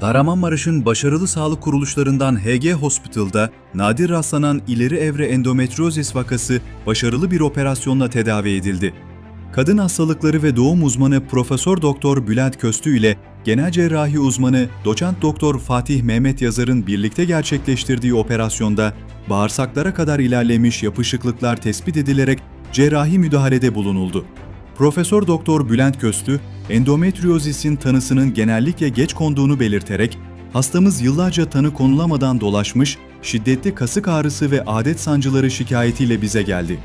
Kahramanmaraş'ın başarılı sağlık kuruluşlarından HG Hospital'da nadir rastlanan ileri evre endometriozis vakası başarılı bir operasyonla tedavi edildi. Kadın hastalıkları ve doğum uzmanı Profesör Doktor Bülent Köstü ile genel cerrahi uzmanı Doçent Doktor Fatih Mehmet Yazar'ın birlikte gerçekleştirdiği operasyonda bağırsaklara kadar ilerlemiş yapışıklıklar tespit edilerek cerrahi müdahalede bulunuldu. Profesör Doktor Bülent Köstü, endometriozisin tanısının genellikle geç konduğunu belirterek, hastamız yıllarca tanı konulamadan dolaşmış, şiddetli kasık ağrısı ve adet sancıları şikayetiyle bize geldi.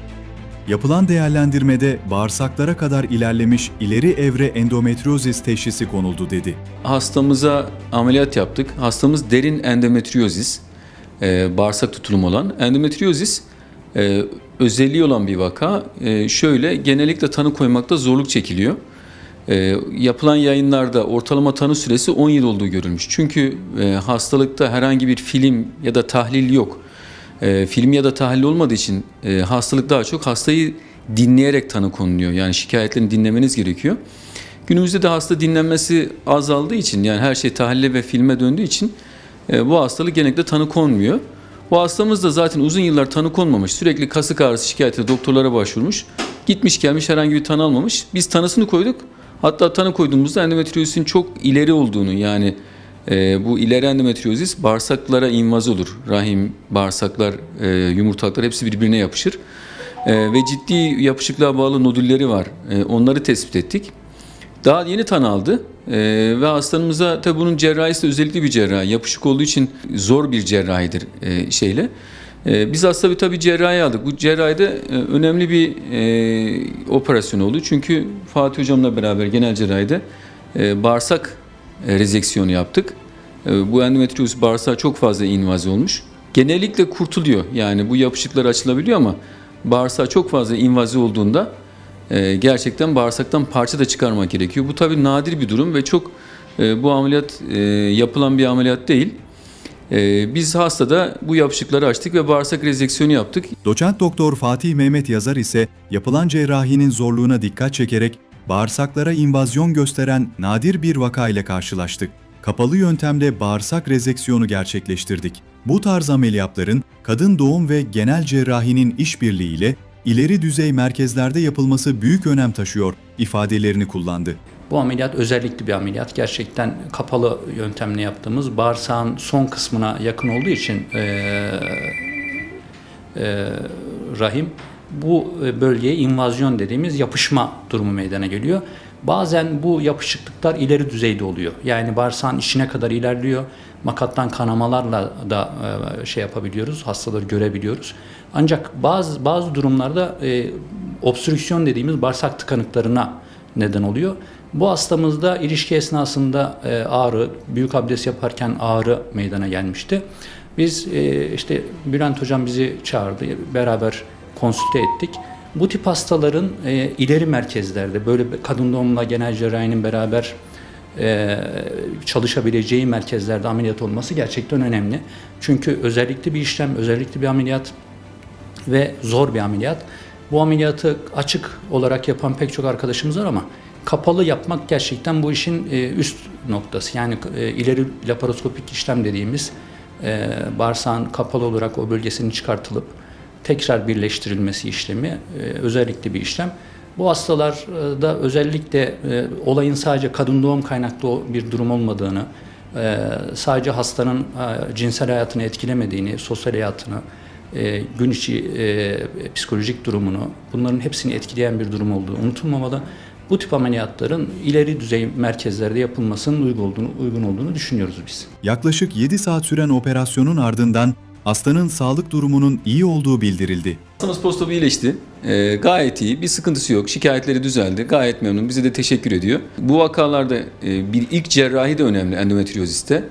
Yapılan değerlendirmede bağırsaklara kadar ilerlemiş ileri evre endometriozis teşhisi konuldu dedi. Hastamıza ameliyat yaptık. Hastamız derin endometriozis, e, bağırsak tutulumu olan. Endometriozis e, özelliği olan bir vaka. E, şöyle genellikle tanı koymakta zorluk çekiliyor. E, yapılan yayınlarda ortalama tanı süresi 10 yıl olduğu görülmüş. Çünkü e, hastalıkta herhangi bir film ya da tahlil yok. E, film ya da tahlil olmadığı için e, hastalık daha çok hastayı dinleyerek tanı konuluyor. Yani şikayetlerini dinlemeniz gerekiyor. Günümüzde de hasta dinlenmesi azaldığı için yani her şey tahlile ve filme döndüğü için e, bu hastalık genellikle tanı konmuyor. Bu hastamız da zaten uzun yıllar tanı konmamış. Sürekli kasık ağrısı şikayetiyle doktorlara başvurmuş. Gitmiş gelmiş herhangi bir tanı almamış. Biz tanısını koyduk. Hatta tanı koyduğumuzda endometriozisin çok ileri olduğunu yani e, bu ileri endometriozis bağırsaklara invaz olur. Rahim, bağırsaklar, e, yumurtalıklar hepsi birbirine yapışır. E, ve ciddi yapışıklığa bağlı nodülleri var. E, onları tespit ettik. Daha yeni tanı aldı Ee, ve hastanımıza tabi bunun cerrahisi de özellikle bir cerrahi. Yapışık olduğu için zor bir cerrahidir e, şeyle. Ee, biz hasta bir tabi cerrahi aldık. Bu cerrahide e, önemli bir e, operasyon oldu. Çünkü Fatih Hocam'la beraber genel cerrahide e, bağırsak e, rezeksiyonu yaptık. E, bu endometriyoz bağırsağa çok fazla invazi olmuş. Genellikle kurtuluyor. Yani bu yapışıklar açılabiliyor ama bağırsağa çok fazla invazi olduğunda e, gerçekten bağırsaktan parça da çıkarmak gerekiyor. Bu tabii nadir bir durum ve çok e, bu ameliyat e, yapılan bir ameliyat değil. E, biz hastada bu yapışıkları açtık ve bağırsak rezeksiyonu yaptık. Doçent Doktor Fatih Mehmet Yazar ise yapılan cerrahinin zorluğuna dikkat çekerek bağırsaklara invazyon gösteren nadir bir vaka ile karşılaştık. Kapalı yöntemle bağırsak rezeksiyonu gerçekleştirdik. Bu tarz ameliyatların kadın doğum ve genel cerrahinin işbirliğiyle ileri düzey merkezlerde yapılması büyük önem taşıyor ifadelerini kullandı. Bu ameliyat özellikli bir ameliyat. Gerçekten kapalı yöntemle yaptığımız bağırsağın son kısmına yakın olduğu için eee, eee, rahim bu bölgeye invazyon dediğimiz yapışma durumu meydana geliyor. Bazen bu yapışıklıklar ileri düzeyde oluyor. Yani bağırsağın içine kadar ilerliyor. Makattan kanamalarla da e, şey yapabiliyoruz, hastaları görebiliyoruz. Ancak bazı bazı durumlarda e, obstrüksiyon dediğimiz bağırsak tıkanıklarına neden oluyor. Bu hastamızda ilişki esnasında e, ağrı, büyük abdest yaparken ağrı meydana gelmişti. Biz e, işte Bülent Hocam bizi çağırdı, beraber konsülte ettik. Bu tip hastaların e, ileri merkezlerde, böyle kadın doğumla genel cerrahinin beraber e, çalışabileceği merkezlerde ameliyat olması gerçekten önemli. Çünkü özellikle bir işlem, özellikle bir ameliyat ve zor bir ameliyat. Bu ameliyatı açık olarak yapan pek çok arkadaşımız var ama kapalı yapmak gerçekten bu işin e, üst noktası. Yani e, ileri laparoskopik işlem dediğimiz e, bağırsağın kapalı olarak o bölgesinin çıkartılıp tekrar birleştirilmesi işlemi e, özellikle bir işlem. Bu hastalarda özellikle e, olayın sadece kadın doğum kaynaklı bir durum olmadığını, e, sadece hastanın e, cinsel hayatını etkilemediğini, sosyal hayatını, e, gün içi e, psikolojik durumunu, bunların hepsini etkileyen bir durum olduğu unutulmamalı. Bu tip ameliyatların ileri düzey merkezlerde yapılmasının uygun olduğunu, uygun olduğunu düşünüyoruz biz. Yaklaşık 7 saat süren operasyonun ardından hastanın sağlık durumunun iyi olduğu bildirildi. Hastamız posta iyileşti. Ee, gayet iyi. Bir sıkıntısı yok. Şikayetleri düzeldi. Gayet memnun. Bize de teşekkür ediyor. Bu vakalarda e, bir ilk cerrahi de önemli endometrioziste.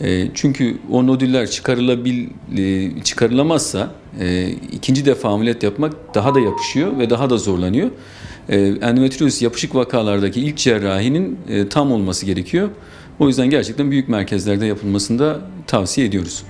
E, çünkü o nodüller çıkarılabil e, çıkarılamazsa e, ikinci defa ameliyat yapmak daha da yapışıyor ve daha da zorlanıyor. E, endometriozis yapışık vakalardaki ilk cerrahinin e, tam olması gerekiyor. O yüzden gerçekten büyük merkezlerde yapılmasını da tavsiye ediyoruz.